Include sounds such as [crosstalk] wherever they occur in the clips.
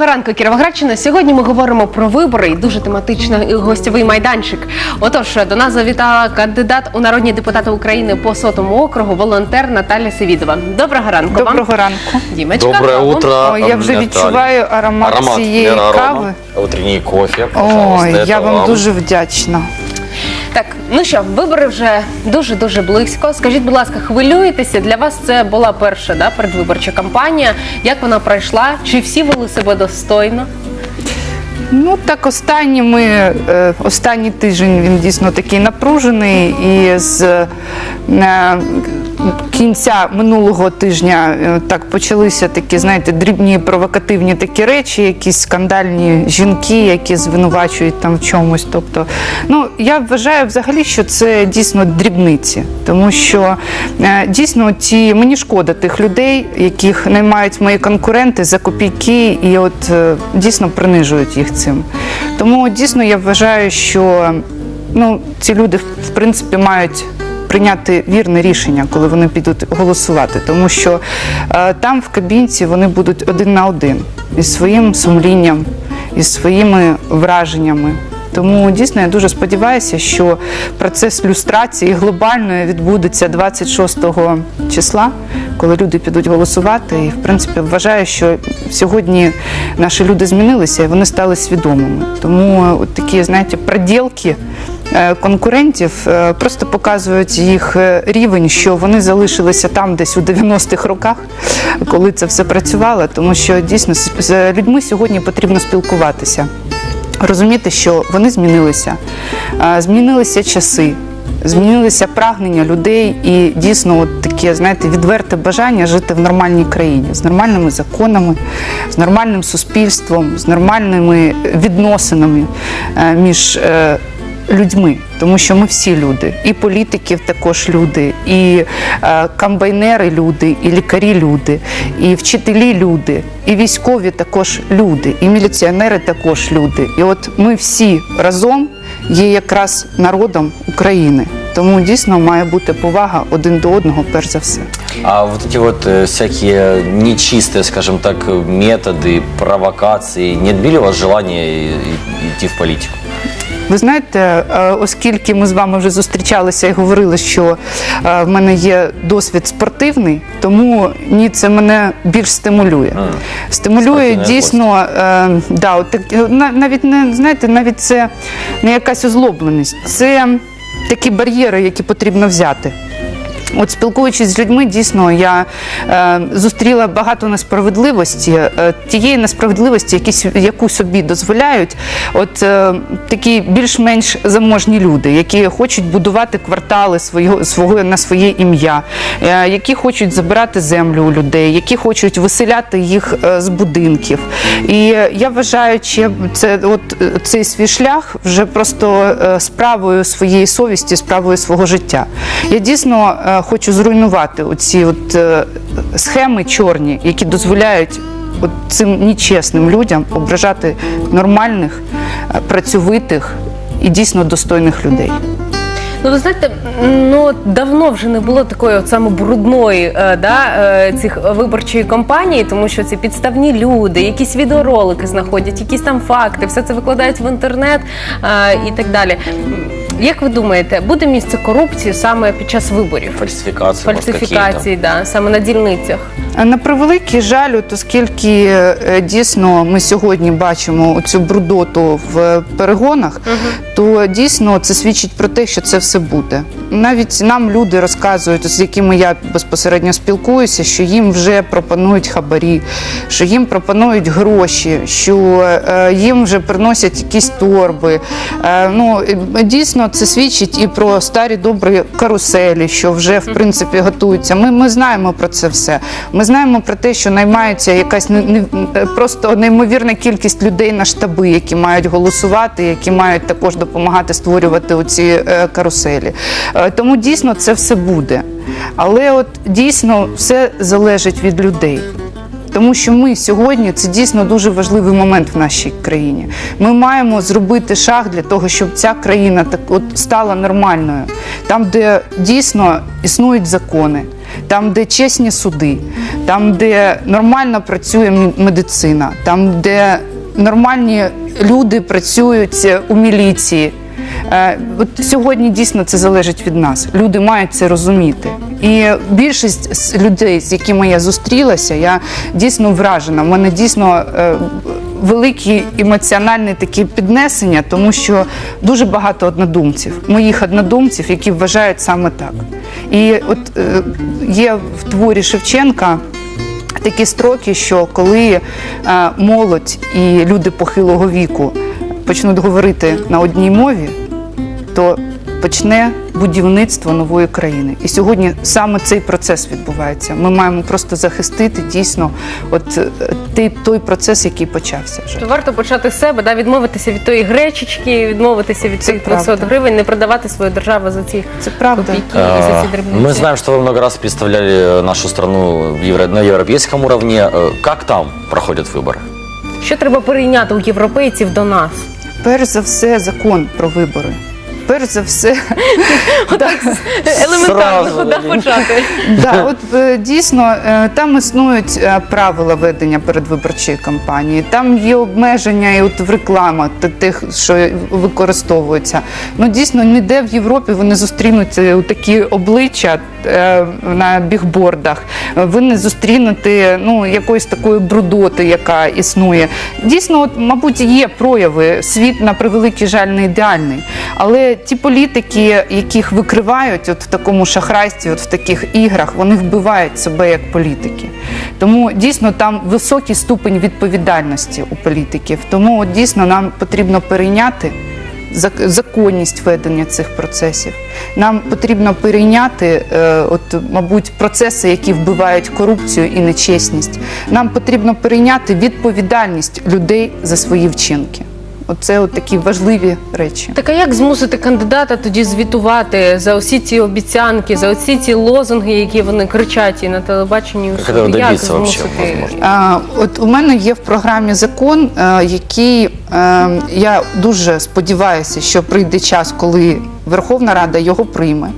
Доброго ранку, Кіровоградщина. Сьогодні ми говоримо про вибори і дуже тематичний гостьовий майданчик. Отож, до нас завітала кандидат у народні депутати України по сотому округу, волонтер Наталя Севідова. Доброго ранку вам. Доброго ранку. Дімочка. Доброе вам. утро. Ой, я вже Наталья. відчуваю аромат цієї Лера, кави. Утренній кофе. Ой, я вам дуже вдячна. Так, ну що, вибори вже дуже дуже близько. Скажіть, будь ласка, хвилюєтеся? Для вас це була перша да, передвиборча кампанія. Як вона пройшла? Чи всі вели себе достойно? Ну так останні ми останній тиждень він дійсно такий напружений, і з е, кінця минулого тижня е, так почалися такі, знаєте, дрібні провокативні такі речі, якісь скандальні жінки, які звинувачують там в чомусь. Тобто, ну я вважаю взагалі, що це дійсно дрібниці, тому що е, дійсно ті мені шкода тих людей, яких наймають мої конкуренти за копійки, і от е, дійсно принижують їх цим. Тому дійсно я вважаю, що ну, ці люди в принципі мають. Прийняти вірне рішення, коли вони підуть голосувати, тому що е, там в кабінці вони будуть один на один із своїм сумлінням, із своїми враженнями. Тому дійсно я дуже сподіваюся, що процес люстрації глобальної відбудеться 26 числа, коли люди підуть голосувати. І в принципі вважаю, що сьогодні наші люди змінилися і вони стали свідомими. Тому от такі, знаєте, проділки конкурентів е, просто показують їх е, рівень, що вони залишилися там десь у 90-х роках, коли це все працювало, тому що дійсно з- людьми сьогодні потрібно спілкуватися розуміти, що вони змінилися, змінилися часи. Змінилися прагнення людей і дійсно от таке, знаєте, відверте бажання жити в нормальній країні з нормальними законами, з нормальним суспільством, з нормальними відносинами е, між е, людьми, тому що ми всі люди, і політиків також люди, і е, комбайнери люди, і лікарі люди, і вчителі люди, і військові також люди, і міліціонери також люди. І от ми всі разом є якраз народом України. Тому дійсно має бути повага один до одного, перш за все. А вот эти вот э, всякие нечистые, скажем так, методы, провокации не отбили у вас желание и- и- идти в политику? Ви знаєте, е, оскільки ми з вами вже зустрічалися і говорили, що е, в мене є досвід спортивний, тому ні, це мене більш стимулює. Стимулює дійсно, е, да, от навіть не знаєте, навіть це не якась озлобленість, це такі бар'єри, які потрібно взяти. От спілкуючись з людьми, дійсно я е, зустріла багато несправедливості, е, тієї несправедливості, які, яку собі дозволяють, от е, такі більш-менш заможні люди, які хочуть будувати квартали свого, свого на своє ім'я, е, які хочуть забирати землю у людей, які хочуть виселяти їх е, з будинків. І я вважаю, чи це от цей свій шлях вже просто е, справою своєї совісті, справою свого життя. Я дійсно е, хочу зруйнувати оці от е, схеми чорні, які дозволяють цим нечесним людям ображати нормальних, е, працьовитих і дійсно достойних людей. Ну, ви знаєте, ну давно вже не було такої от саме брудної е, да, цих виборчої кампанії, тому що ці підставні люди, якісь відеоролики знаходять, якісь там факти, все це викладають в інтернет і так далі. Як ви думаєте, буде місце корупції саме під час виборів? Фальсификации, Фальсифікації, да, саме на дільницях. А На превеликий жаль, от оскільки е, дійсно ми сьогодні бачимо цю брудоту в перегонах, то дійсно це свідчить про те, що це все буде. Навіть нам люди розказують, з якими я безпосередньо спілкуюся, що їм вже пропонують хабарі, що їм пропонують гроші, що е, їм вже приносять якісь торби. Е, ну е, дійсно це свідчить і про старі добрі каруселі, що вже в принципі готуються. Ми, ми знаємо про це все. Ми знаємо про те, що наймається якась не, е, просто неймовірна кількість людей на штаби, які мають голосувати, які мають також допомагати створювати оці е, каруселі. Е, тому дійсно це все буде. Але от дійсно все залежить від людей. Тому що ми сьогодні це дійсно дуже важливий момент в нашій країні. Ми маємо зробити шаг для того, щоб ця країна так от стала нормальною, там, де дійсно існують закони, там, де чесні суди, там, де нормально працює медицина, там, де нормальні люди працюють е, у міліції. Е, От сьогодні дійсно це залежить від нас. Люди мають це розуміти. І більшість людей, з якими я зустрілася, я дійсно вражена. У мене дійсно е, великі емоціональні такі піднесення, тому що дуже багато однодумців, моїх однодумців, які вважають саме так. І от є в творі Шевченка такі строки, що коли е, молодь і люди похилого віку почнуть говорити на одній мові, то почне будівництво нової країни. І сьогодні саме цей процес відбувається. Ми маємо просто захистити дійсно от е, той, той процес, який почався вже. То варто почати з себе, да, відмовитися від тої гречечки, відмовитися від Це цих 200 правда. гривень, не продавати свою державу за ці Це правда. копійки і за ці Э, дрібниці. Мы знаем, что вы много раз представляли э, нашу страну в евро- на европейском уровне. Э, Как там проходят выборы? Що треба перейняти у європейців до нас? Перш за все, закон про вибори. Перш за все, [laughs] Елементарно, Лілі. почати? [laughs] Да, от е, дійсно е, там існують е, правила ведення передвиборчої кампанії. Там є обмеження і от в рекламах т- тих, що використовуються. Ну дійсно ніде в Європі вони зустрінуться у такі обличчя на бігбордах. Ви не зустрінете ну якоїсь такої брудоти, яка існує. Дійсно, от, мабуть, є прояви. Світ на превеликий жаль не ідеальний. Але ті політики, яких викривають от в такому шахрайстві, от в таких іграх, вони вбивають себе як політики. Тому дійсно там високий ступень відповідальності у політиків. Тому от, дійсно нам потрібно перейняти законність ведення цих процесів. Нам потрібно перейняти, е, от, мабуть, процеси, які вбивають корупцію і нечесність. Нам потрібно перейняти відповідальність людей за свої вчинки. Оце от такі важливі речі. Так а як змусити кандидата тоді звітувати за усі ці обіцянки, за усі ці лозунги, які вони кричать і на телебаченні? і Як вообще змусити? возможно? А, от у мене є в програмі закон, е, який е, я дуже сподіваюся, що прийде час, коли Верховна Рада його прийме.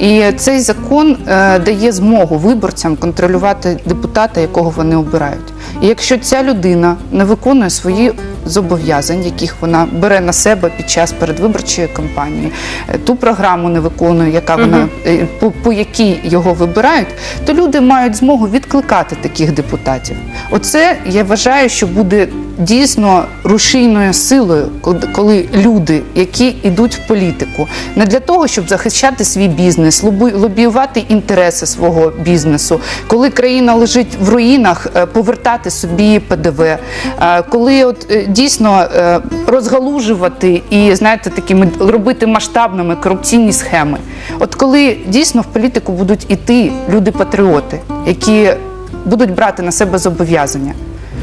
І цей закон е, дає змогу виборцям контролювати депутата, якого вони обирають. І якщо ця людина не виконує свої зобов'язань, яких вона бере на себе під час передвиборчої кампанії, е, ту програму не виконує, яка вона е, по, по якій його вибирають, то люди мають змогу відкликати таких депутатів. Оце я вважаю, що буде дійсно рушійною силою, коли- люди, які йдуть в політику, не для того, щоб захищати свій бізнес, лобі- лобіювати інтереси свого бізнесу, коли країна лежить в руїнах, е, повертати собі ПДВ, е, коли от е, дійсно розгалужувати і знаєте, такими робити масштабними корупційні схеми. От коли дійсно в політику будуть іти люди-патріоти, які будуть брати на себе зобов'язання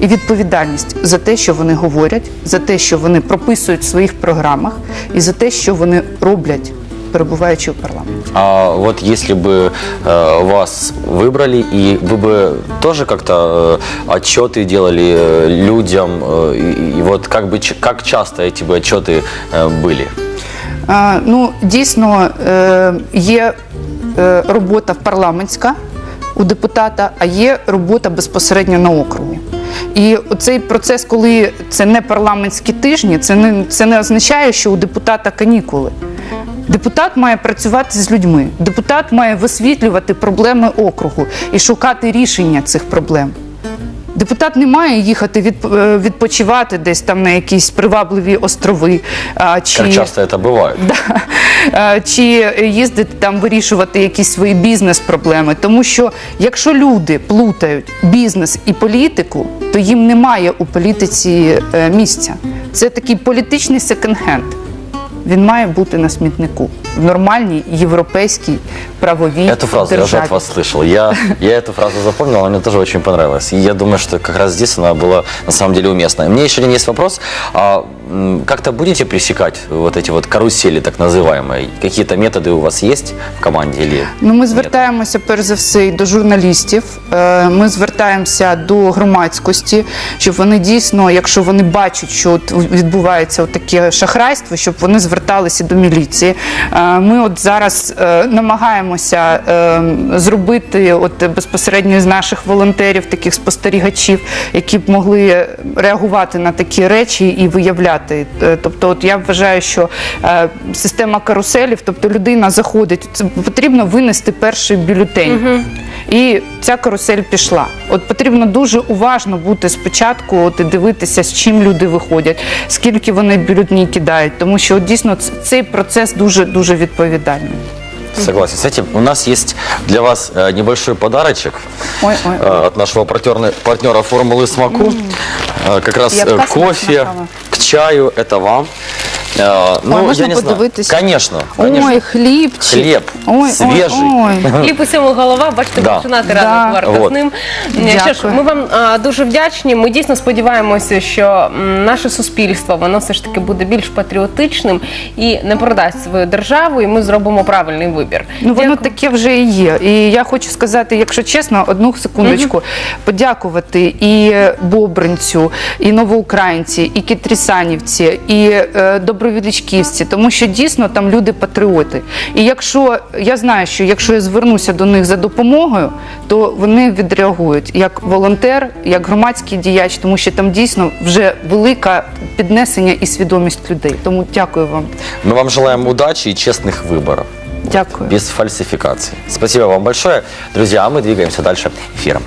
і відповідальність за те, що вони говорять, за те, що вони прописують в своїх програмах, і за те, що вони роблять, перебуваючи у парламенті. А вот если бы э, вас выбрали, и вы бы тоже как-то э, отчеты делали э, людям, э, и, и вот как бы ч- как часто эти бы отчеты э, были? А, Ну, дійсно, е, є е, робота парламентська у депутата, а є робота безпосередньо на округі. І цей процес, коли це не парламентські тижні, це не, це не означає, що у депутата канікули. Депутат має працювати з людьми. Депутат має висвітлювати проблеми округу і шукати рішення цих проблем. Депутат не має їхати від, е, відпочивати десь там на якісь привабливі острови. Чи... Часто это бывает? [laughs] Да. Чи їздити там вирішувати якісь свої бізнес-проблеми. Тому що якщо люди плутають бізнес і політику, то їм немає у політиці е, місця. Це такий політичний секонд-хенд Він має бути на смітнику в нормальній європейській правовій Эту фразу я уже державі. от вас слышал. Я, я эту фразу запомнил, она мне тоже очень понравилась. И я думаю, что как раз здесь она была на самом деле уместна. У меня еще один есть вопрос. А, м, как-то будете пресекать вот эти вот карусели так называемые? Какие-то методы у вас есть в команде или Ну, ми нет? звертаємося перш за все і до журналістів. Е, Ми звертаємося до громадськості, щоб вони дійсно, якщо вони бачать, що от відбувається от таке шахрайство, щоб вони зверталися до міліції. Е, Ми от зараз е, намагаємося е, зробити от безпосередньо з наших волонтерів, таких спостерігачів, які б могли реагувати на такі речі і виявляти. Е, Тобто, от я вважаю, що е, система каруселів, тобто людина заходить, це потрібно винести перший бюлетень. І ця карусель пішла. От потрібно дуже уважно бути спочатку, от і дивитися, з чим люди виходять, скільки вони бюлетні кидають, тому що от, дійсно цей процес дуже дуже відповідальний. Согласен с этим. У нас есть для вас э, небольшой подарочек Ой, ой, э, от нашего партнера, партнера формулы смаку. Э, Как раз Ябка э, кофе смакова. к чаю, это вам. Э, Ну, можна я не знаю. подивитися? Конечно, конечно. Ой, хлібчик. Хліб ой, свіжий. Ой, ой. [laughs] Хліб усьому голова, бачите, Да. починати Да. рано варто Вот. з ним. Дякую. Що ж, ми вам а, дуже вдячні. Ми дійсно сподіваємося, що м, наше суспільство воно все ж таки буде більш патріотичним і не продасть свою державу, і ми зробимо правильний вибір. Ну воно Дякую. таке вже і є. І я хочу сказати, якщо чесно, одну секундочку, подякувати і Бобринцю, і новоукраїнці, і Кітрісанівці, і е, Добровілічківці, тому що дійсно там люди патріоти. І якщо я знаю, що якщо я звернуся до них за допомогою, то вони відреагують як волонтер, як громадський діяч, тому що там дійсно вже велика піднесення і свідомість людей. Тому дякую вам. Мы вам желаем удачи и честных выборов. Дякую. Без фальсификации. Спасибо вам большое. Друзья, а мы двигаемся дальше эфиром.